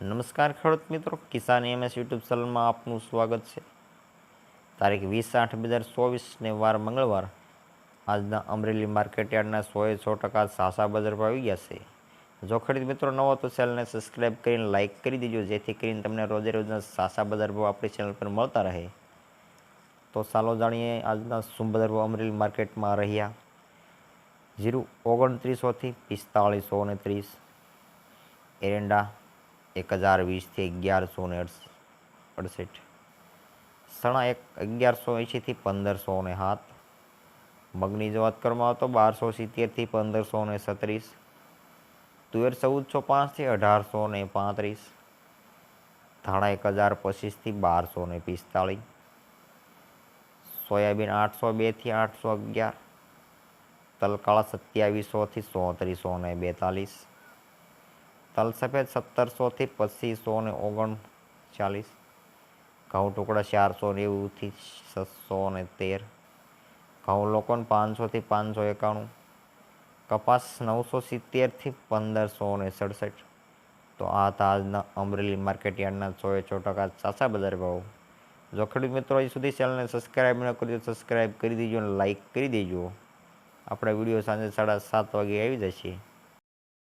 નમસ્કાર ખેડૂત મિત્રો, કિસાન એમએસ યુટ્યુબ ચેનલમાં આપનું સ્વાગત છે. તારીખ વીસ આઠ બે હજાર ચોવીસને વાર મંગળવાર આજના અમરેલી માર્કેટયાર્ડના સોએ સો ટકા સાસા બજાર પર આવી ગયા છે. જો ખેડૂત મિત્રો નવો તો ચેનલને સબસ્ક્રાઈબ કરીને લાઇક કરી દેજો, જેથી કરીને તમને રોજે રોજના સાસા બજાર ભાવ આપણી ચેનલ પર મળતા રહે. તો ચાલો જાણીએ આજના શું બજાર ભાવ અમરેલી માર્કેટમાં રહ્યા. જીરું ઓગણત્રીસોથી પિસ્તાળીસો ને ત્રીસ એરંડા એક હજાર વીસથી અગિયારસો ને અડસઠ સણા એક અગિયારસો એંશીથી પંદરસો ને સાત. મગની જો વાત કરવામાં આવે તો બારસો સિત્તેરથી પંદરસો ને સત્રીસ. તુવેર ચૌદસો પાંચથી અઢારસો ને પાંત્રીસ. ધાણા એક હજાર પચીસથી બારસો ને પિસ્તાળીસ. સોયાબીન આઠસો બેથી આઠસો અગિયાર. તલકાળા સત્યાવીસોથી ચોત્રીસો ને બેતાલીસ. તલ સફેદ સત્તરસોથી પચીસો ને ઓગણચાલીસ, ઘઉં ટુકડા ચારસો નેવુંથી છસો ને તેર, ઘઉં લોકોને પાંચસોથી પાંચસો એકાણું, કપાસ નવસો સિત્તેરથી પંદરસો ને સડસઠ. તો આ હતા આજના અમરેલી માર્કેટયાર્ડના સોએ છ ટકા સાચા બજાર ભાવ. જો ખેડૂત મિત્રો હજી સુધી ચેનલને સબસ્ક્રાઈબ ન કરી તો સબસ્ક્રાઈબ કરી દેજો અને લાઇક કરી દેજો. આપણા વીડિયો સાંજે સાડા સાત વાગે આવી જશે.